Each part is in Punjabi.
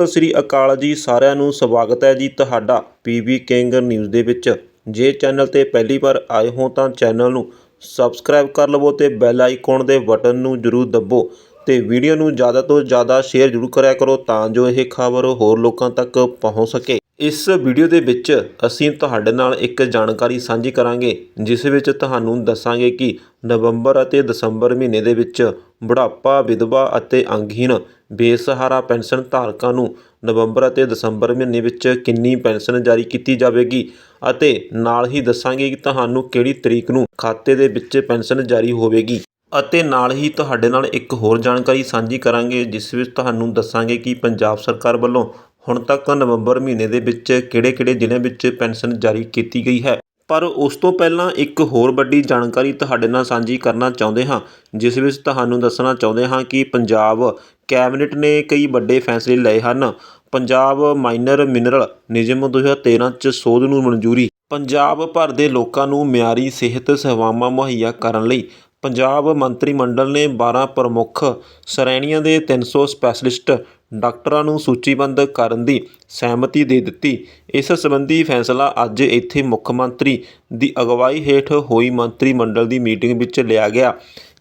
ਸਤਿ ਸ੍ਰੀ ਅਕਾਲ ਜੀ, ਸਾਰਿਆਂ ਨੂੰ ਸਵਾਗਤ ਹੈ ਜੀ ਤੁਹਾਡਾ ਪੀਬੀ ਕਿੰਗ ਨਿਊਜ਼ ਦੇ ਵਿੱਚ। ਜੇ ਚੈਨਲ ਤੇ ਪਹਿਲੀ ਵਾਰ ਆਏ ਹੋ ਤਾਂ ਚੈਨਲ ਨੂੰ ਸਬਸਕ੍ਰਾਈਬ ਕਰ ਲਵੋ ਤੇ ਬੈਲ ਆਈਕਨ ਦੇ ਬਟਨ ਨੂੰ ਜ਼ਰੂਰ ਦੱਬੋ ਤੇ ਵੀਡੀਓ ਨੂੰ ਜ਼ਿਆਦਾ ਤੋਂ ਜ਼ਿਆਦਾ ਸ਼ੇਅਰ ਜ਼ਰੂਰ ਕਰਿਆ ਕਰੋ ਤਾਂ ਜੋ ਇਹ ਖਬਰ ਹੋਰ ਲੋਕਾਂ ਤੱਕ ਪਹੁੰਚ ਸਕੇ। ਇਸ ਵੀਡੀਓ ਦੇ ਵਿੱਚ ਅਸੀਂ ਤੁਹਾਡੇ ਨਾਲ ਇੱਕ ਜਾਣਕਾਰੀ ਸਾਂਝੀ ਕਰਾਂਗੇ, ਜਿਸ ਵਿੱਚ ਤੁਹਾਨੂੰ ਦੱਸਾਂਗੇ ਕਿ ਨਵੰਬਰ ਅਤੇ ਦਸੰਬਰ ਮਹੀਨੇ ਦੇ ਵਿੱਚ ਬੁਢਾਪਾ, ਵਿਧਵਾ ਅਤੇ ਅੰਗਹੀਨ ਬੇਸਹਾਰਾ ਪੈਨਸ਼ਨ ਧਾਰਕਾਂ ਨੂੰ ਨਵੰਬਰ ਅਤੇ ਦਸੰਬਰ ਮਹੀਨੇ ਵਿੱਚ ਕਿੰਨੀ ਪੈਨਸ਼ਨ ਜਾਰੀ ਕੀਤੀ ਜਾਵੇਗੀ ਅਤੇ ਨਾਲ ਹੀ ਦੱਸਾਂਗੇ ਕਿ ਤੁਹਾਨੂੰ ਕਿਹੜੀ ਤਰੀਕ ਨੂੰ ਖਾਤੇ ਦੇ ਵਿੱਚ ਪੈਨਸ਼ਨ ਜਾਰੀ ਹੋਵੇਗੀ। ਅਤੇ ਨਾਲ ਹੀ ਤੁਹਾਡੇ ਨਾਲ ਇੱਕ ਹੋਰ ਜਾਣਕਾਰੀ ਸਾਂਝੀ ਕਰਾਂਗੇ, ਜਿਸ ਵਿੱਚ ਤੁਹਾਨੂੰ ਦੱਸਾਂਗੇ ਕਿ ਪੰਜਾਬ ਸਰਕਾਰ ਵੱਲੋਂ ਹੁਣ ਤੱਕ ਨਵੰਬਰ ਮਹੀਨੇ ਦੇ ਵਿੱਚ ਕਿਹੜੇ-ਕਿਹੜੇ ਜ਼ਿਲ੍ਹਿਆਂ ਵਿੱਚ ਪੈਨਸ਼ਨ ਜਾਰੀ ਕੀਤੀ ਗਈ ਹੈ? ਪਰ ਉਸ ਤੋਂ ਪਹਿਲਾਂ ਇੱਕ ਹੋਰ ਵੱਡੀ ਜਾਣਕਾਰੀ ਤੁਹਾਡੇ ਨਾਲ ਸਾਂਝੀ ਕਰਨਾ ਚਾਹੁੰਦੇ ਹਾਂ, ਜਿਸ ਵਿੱਚ ਤੁਹਾਨੂੰ ਦੱਸਣਾ ਚਾਹੁੰਦੇ ਹਾਂ ਕਿ ਪੰਜਾਬ ਕੈਬਨਿਟ ਨੇ ਕਈ ਵੱਡੇ ਫੈਸਲੇ ਲਏ ਹਨ। ਪੰਜਾਬ ਮਾਈਨਰ ਮਿਨਰਲ ਨਿਯਮ 2013 ਚ ਸੋਧ ਨੂੰ ਮਨਜ਼ੂਰੀ, ਪੰਜਾਬ ਭਰ ਦੇ ਲੋਕਾਂ ਨੂੰ ਮਿਆਰੀ ਸਿਹਤ ਸੇਵਾਵਾਂ ਮੁਹੱਈਆ ਕਰਨ ਲਈ ਪੰਜਾਬ ਮੰਤਰੀ ਮੰਡਲ ਨੇ 12 ਪ੍ਰਮੁੱਖ ਸ਼੍ਰੇਣੀਆਂ ਦੇ 300 ਸਪੈਸ਼ਲਿਸਟ ਡਾਕਟਰਾਂ ਨੂੰ ਸੂਚੀਬੱਧ ਕਰਨ ਦੀ ਸਹਿਮਤੀ ਦੇ ਦਿੱਤੀ। ਇਸ ਸੰਬੰਧੀ ਫੈਸਲਾ ਅੱਜ ਇੱਥੇ ਮੁੱਖ ਮੰਤਰੀ ਦੀ ਅਗਵਾਈ ਹੇਠ ਹੋਈ ਮੰਤਰੀ ਮੰਡਲ ਦੀ ਮੀਟਿੰਗ ਵਿੱਚ ਲਿਆ ਗਿਆ।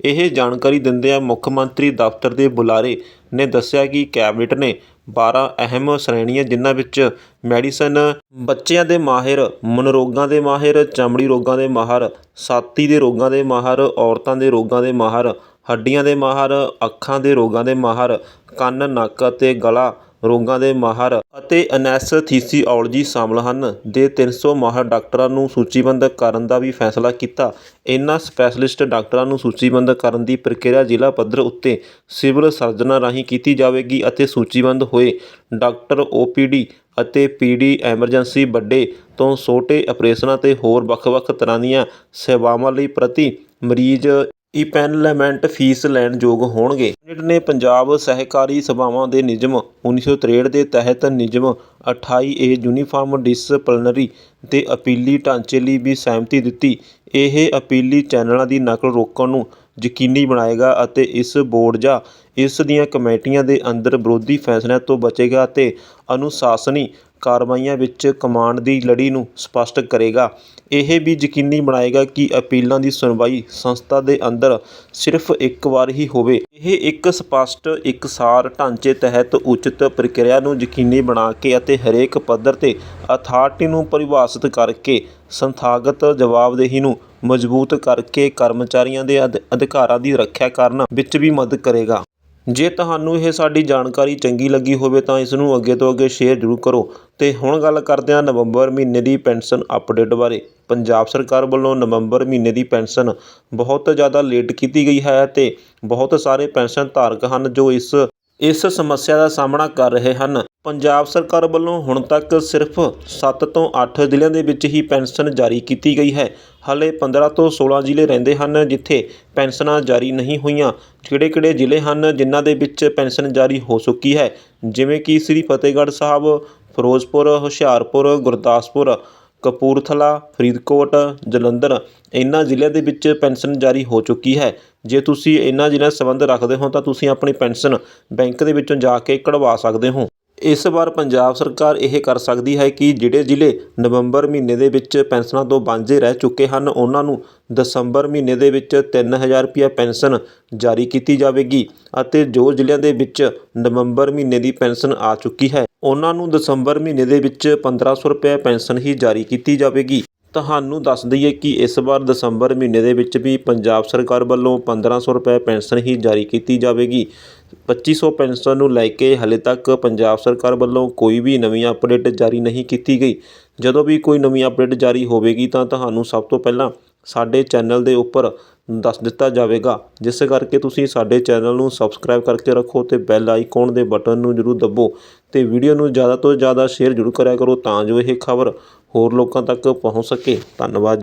ਇਹ ਜਾਣਕਾਰੀ ਦਿੰਦਿਆਂ ਮੁੱਖ ਮੰਤਰੀ ਦਫ਼ਤਰ ਦੇ ਬੁਲਾਰੇ ਨੇ ਦੱਸਿਆ ਕਿ ਕੈਬਨਿਟ ਨੇ 12 ਅਹਿਮ ਸ਼੍ਰੇਣੀਆਂ, ਜਿਨ੍ਹਾਂ ਵਿੱਚ ਮੈਡੀਸਨ ਬੱਚਿਆਂ ਦੇ ਮਾਹਿਰ, ਮਨੋਰੋਗਾਂ ਦੇ ਮਾਹਿਰ, ਚਮੜੀ ਰੋਗਾਂ ਦੇ ਮਾਹਰ ਛਾਤੀ ਦੇ ਰੋਗਾਂ ਦੇ ਮਾਹਰ, ਔਰਤਾਂ ਦੇ ਰੋਗਾਂ ਦੇ ਮਾਹਰ, ਹੱਡੀਆਂ ਦੇ ਮਾਹਰ, ਅੱਖਾਂ ਦੇ ਰੋਗਾਂ ਦੇ ਮਾਹਰ, ਕੰਨ, ਨੱਕ ਅਤੇ ਗਲਾ ਰੋਗਾਂ ਦੇ ਮਾਹਰ ਅਤੇ ਅਨੈਸਥੀਸੀਓਲੋਜੀ ਸ਼ਾਮਲ ਹਨ ਦੇ 300 ਮਾਹਰ ਡਾਕਟਰਾਂ ਨੂੰ ਸੂਚੀਬੱਧ ਕਰਨ ਦਾ ਵੀ ਫੈਸਲਾ ਕੀਤਾ। ਇਨ੍ਹਾਂ ਸਪੈਸ਼ਲਿਸਟ ਡਾਕਟਰਾਂ ਨੂੰ ਸੂਚੀਬੱਧ ਕਰਨ ਦੀ ਪ੍ਰਕਿਰਿਆ ਜ਼ਿਲ੍ਹਾ ਪੱਧਰ ਉੱਤੇ ਸਿਵਲ ਸਰਜਨਾਂ ਰਾਹੀਂ ਕੀਤੀ ਜਾਵੇਗੀ ਅਤੇ ਸੂਚੀਬੱਧ ਹੋਏ ਡਾਕਟਰ ਓਪੀਡੀ ਅਤੇ ਪੀਡੀ ਐਮਰਜੈਂਸੀ ਵੱਡੇ ਤੋਂ ਛੋਟੇ ਆਪਰੇਸ਼ਨਾਂ ਤੇ ਹੋਰ ਵੱਖ-ਵੱਖ ਤਰ੍ਹਾਂ ਦੀਆਂ ਸੇਵਾਵਾਂ ਲਈ ਪ੍ਰਤੀ ਮਰੀਜ਼ ਇਪੈਨਲਮੈਂਟ ਫੀਸ ਲੈਣ ਯੋਗ ਹੋਣਗੇ। ਕੈਬਨਿਟ ਨੇ ਪੰਜਾਬ ਸਹਿਕਾਰੀ ਸਭਾਵਾਂ ਦੇ ਨਿਯਮ 1963 ਦੇ ਤਹਿਤ ਨਿਯਮ 28 ਏ ਯੂਨੀਫਾਰਮ ਡਿਸਪਲਨਰੀ ਤੇ ਅਪੀਲੀ ਢਾਂਚੇ ਲਈ ਵੀ ਸਹਿਮਤੀ ਦਿੱਤੀ। ਇਹ ਅਪੀਲੀ ਚੈਨਲਾਂ ਦੀ ਨਕਲ ਰੋਕਣ ਨੂੰ ਯਕੀਨੀ ਬਣਾਏਗਾ ਅਤੇ ਇਸ ਬੋਰਡ ਜਾਂ ਇਸ ਦੀਆਂ ਕਮੇਟੀਆਂ ਦੇ ਅੰਦਰ ਵਿਰੋਧੀ ਫੈਸਲਿਆਂ ਤੋਂ ਬਚੇਗਾ ਅਤੇ ਅਨੁਸ਼ਾਸਨੀ ਕਾਰਵਾਈਆਂ ਵਿੱਚ ਕਮਾਂਡ ਦੀ ਲੜੀ ਨੂੰ ਸਪੱਸ਼ਟ ਕਰੇਗਾ। ਇਹ ਵੀ ਯਕੀਨੀ ਬਣਾਏਗਾ ਕਿ ਅਪੀਲਾਂ ਦੀ ਸੁਣਵਾਈ ਸੰਸਥਾ ਦੇ ਅੰਦਰ ਸਿਰਫ ਇੱਕ ਵਾਰ ਹੀ ਹੋਵੇ। ਇਹ ਇੱਕ ਸਪੱਸ਼ਟ ਇਕਸਾਰ ਢਾਂਚੇ ਤਹਿਤ ਉਚਿਤ ਪ੍ਰਕਿਰਿਆ ਨੂੰ ਯਕੀਨੀ ਬਣਾ ਕੇ ਅਤੇ ਹਰੇਕ ਪੱਧਰ ਤੇ ਅਥਾਰਟੀ ਨੂੰ ਪਰਿਭਾਸ਼ਿਤ ਕਰਕੇ ਸੰਸਥਾਗਤ ਜਵਾਬਦੇਹੀ ਨੂੰ ਮਜ਼ਬੂਤ ਕਰਕੇ ਕਰਮਚਾਰੀਆਂ ਦੇ ਅਧ- ਅਧਿਕਾਰਾਂ ਦੀ ਰੱਖਿਆ ਕਰਨ ਵਿੱਚ ਵੀ ਮਦਦ ਕਰੇਗਾ। ਜੇ ਤੁਹਾਨੂੰ ਇਹ ਸਾਡੀ ਜਾਣਕਾਰੀ ਚੰਗੀ ਲੱਗੀ ਹੋਵੇ ਤਾਂ ਇਸ ਨੂੰ ਅੱਗੇ ਤੋਂ ਅੱਗੇ ਸ਼ੇਅਰ ਜ਼ਰੂਰ ਕਰੋ। ਅਤੇ ਹੁਣ ਗੱਲ ਕਰਦੇ ਹਾਂ ਨਵੰਬਰ ਮਹੀਨੇ ਦੀ ਪੈਨਸ਼ਨ ਅਪਡੇਟ ਬਾਰੇ। ਪੰਜਾਬ ਸਰਕਾਰ ਵੱਲੋਂ ਨਵੰਬਰ ਮਹੀਨੇ ਦੀ ਪੈਨਸ਼ਨ ਬਹੁਤ ਜ਼ਿਆਦਾ ਲੇਟ ਕੀਤੀ ਗਈ ਹੈ ਅਤੇ ਬਹੁਤ ਸਾਰੇ ਪੈਨਸ਼ਨ ਧਾਰਕ ਹਨ ਜੋ ਇਸ ਇਸ ਸਮੱਸਿਆ ਦਾ ਸਾਹਮਣਾ ਕਰ ਰਹੇ ਹਨ। ਪੰਜਾਬ ਸਰਕਾਰ ਵੱਲੋਂ ਹੁਣ ਤੱਕ ਸਿਰਫ 7 ਤੋਂ 8 ਜ਼ਿਲ੍ਹਿਆਂ ਦੇ ਵਿੱਚ ਹੀ ਪੈਨਸ਼ਨ ਜਾਰੀ ਕੀਤੀ ਗਈ ਹੈ। ਹਾਲੇ 15 ਤੋਂ 16 ਜ਼ਿਲ੍ਹੇ ਰਹਿੰਦੇ ਹਨ ਜਿੱਥੇ ਪੈਨਸ਼ਨਾਂ ਜਾਰੀ ਨਹੀਂ ਹੋਈਆਂ। ਕਿਹੜੇ-ਕਿਹੜੇ ਜ਼ਿਲ੍ਹੇ ਹਨ ਜਿਨ੍ਹਾਂ ਦੇ ਵਿੱਚ ਪੈਨਸ਼ਨ ਜਾਰੀ ਹੋ ਚੁੱਕੀ ਹੈ? ਜਿਵੇਂ ਕਿ ਸ੍ਰੀ ਫਤਿਹਗੜ੍ਹ ਸਾਹਿਬ, ਫਿਰੋਜ਼ਪੁਰ, ਹੁਸ਼ਿਆਰਪੁਰ, ਗੁਰਦਾਸਪੁਰ, ਕਪੂਰਥਲਾ, ਫਰੀਦਕੋਟ, ਜਲੰਧਰ ਇਹਨਾਂ ਜ਼ਿਲ੍ਹਿਆਂ ਦੇ ਵਿੱਚ ਪੈਨਸ਼ਨ ਜਾਰੀ ਹੋ ਚੁੱਕੀ ਹੈ। ਜੇ ਤੁਸੀਂ ਇਹਨਾਂ ਜ਼ਿਲ੍ਹਿਆਂ ਸੰਬੰਧ ਰੱਖਦੇ ਹੋ ਤਾਂ ਤੁਸੀਂ ਆਪਣੀ ਪੈਨਸ਼ਨ ਬੈਂਕ ਦੇ ਵਿੱਚੋਂ ਜਾ ਕੇ ਕਢਵਾ ਸਕਦੇ ਹੋ। ਇਸ ਵਾਰ ਪੰਜਾਬ ਸਰਕਾਰ ਇਹ ਕਰ ਸਕਦੀ ਹੈ ਕਿ ਜਿਹੜੇ ਜ਼ਿਲ੍ਹੇ ਨਵੰਬਰ ਮਹੀਨੇ ਦੇ ਵਿੱਚ ਪੈਨਸ਼ਨਾਂ ਤੋਂ ਵਾਂਝੇ ਰਹਿ ਚੁੱਕੇ ਹਨ, ਉਹਨਾਂ ਨੂੰ ਦਸੰਬਰ ਮਹੀਨੇ ਦੇ ਵਿੱਚ ਤਿੰਨ ਹਜ਼ਾਰ ਰੁਪਈਆ ਪੈਨਸ਼ਨ ਜਾਰੀ ਕੀਤੀ ਜਾਵੇਗੀ ਅਤੇ ਜੋ ਜ਼ਿਲ੍ਹਿਆਂ ਦੇ ਵਿੱਚ ਨਵੰਬਰ ਮਹੀਨੇ ਦੀ ਪੈਨਸ਼ਨ ਆ ਚੁੱਕੀ ਹੈ, ਉਹਨਾਂ ਨੂੰ ਦਸੰਬਰ ਮਹੀਨੇ ਦੇ ਵਿੱਚ 1500 ਰੁਪਏ ਪੈਨਸ਼ਨ ਹੀ ਜਾਰੀ ਕੀਤੀ ਜਾਵੇਗੀ। ਤੁਹਾਨੂੰ ਦੱਸ ਦਈਏ ਕਿ ਇਸ ਵਾਰ ਦਸੰਬਰ ਮਹੀਨੇ ਦੇ ਵਿੱਚ ਵੀ ਪੰਜਾਬ ਸਰਕਾਰ ਵੱਲੋਂ 1500 ਰੁਪਏ ਪੈਨਸ਼ਨ ਹੀ ਜਾਰੀ ਕੀਤੀ ਜਾਵੇਗੀ। 2500 ਪੈਨਸ਼ਨ ਨੂੰ ਲੈ ਕੇ ਹਲੇ ਤੱਕ ਪੰਜਾਬ ਸਰਕਾਰ ਵੱਲੋਂ ਕੋਈ ਵੀ ਨਵੀਂ ਅਪਡੇਟ ਜਾਰੀ ਨਹੀਂ ਕੀਤੀ ਗਈ। ਜਦੋਂ ਵੀ ਕੋਈ ਨਵੀਂ ਅਪਡੇਟ ਜਾਰੀ ਹੋਵੇਗੀ ਤਾਂ ਤੁਹਾਨੂੰ ਸਭ ਤੋਂ ਪਹਿਲਾਂ ਸਾਡੇ ਚੈਨਲ ਦੇ ਉੱਪਰ ਦੱਸ ਦਿੱਤਾ ਜਾਵੇਗਾ। ਜਿਸ ਕਰਕੇ ਤੁਸੀਂ ਸਾਡੇ ਚੈਨਲ ਨੂੰ ਸਬਸਕ੍ਰਾਈਬ ਕਰਕੇ ਰੱਖੋ ਤੇ ਬੈਲ ਆਈਕਨ ਦੇ ਬਟਨ ਨੂੰ ਜ਼ਰੂਰ ਦੱਬੋ ਤੇ ਵੀਡੀਓ ਨੂੰ ਜ਼ਿਆਦਾ ਤੋਂ ਜ਼ਿਆਦਾ ਸ਼ੇਅਰ ਜ਼ਰੂਰ ਕਰਿਆ ਕਰੋ ਤਾਂ ਜੋ ਇਹ ਖਬਰ ਹੋਰ ਲੋਕਾਂ ਤੱਕ ਪਹੁੰਚ ਸਕੇ। ਧੰਨਵਾਦ।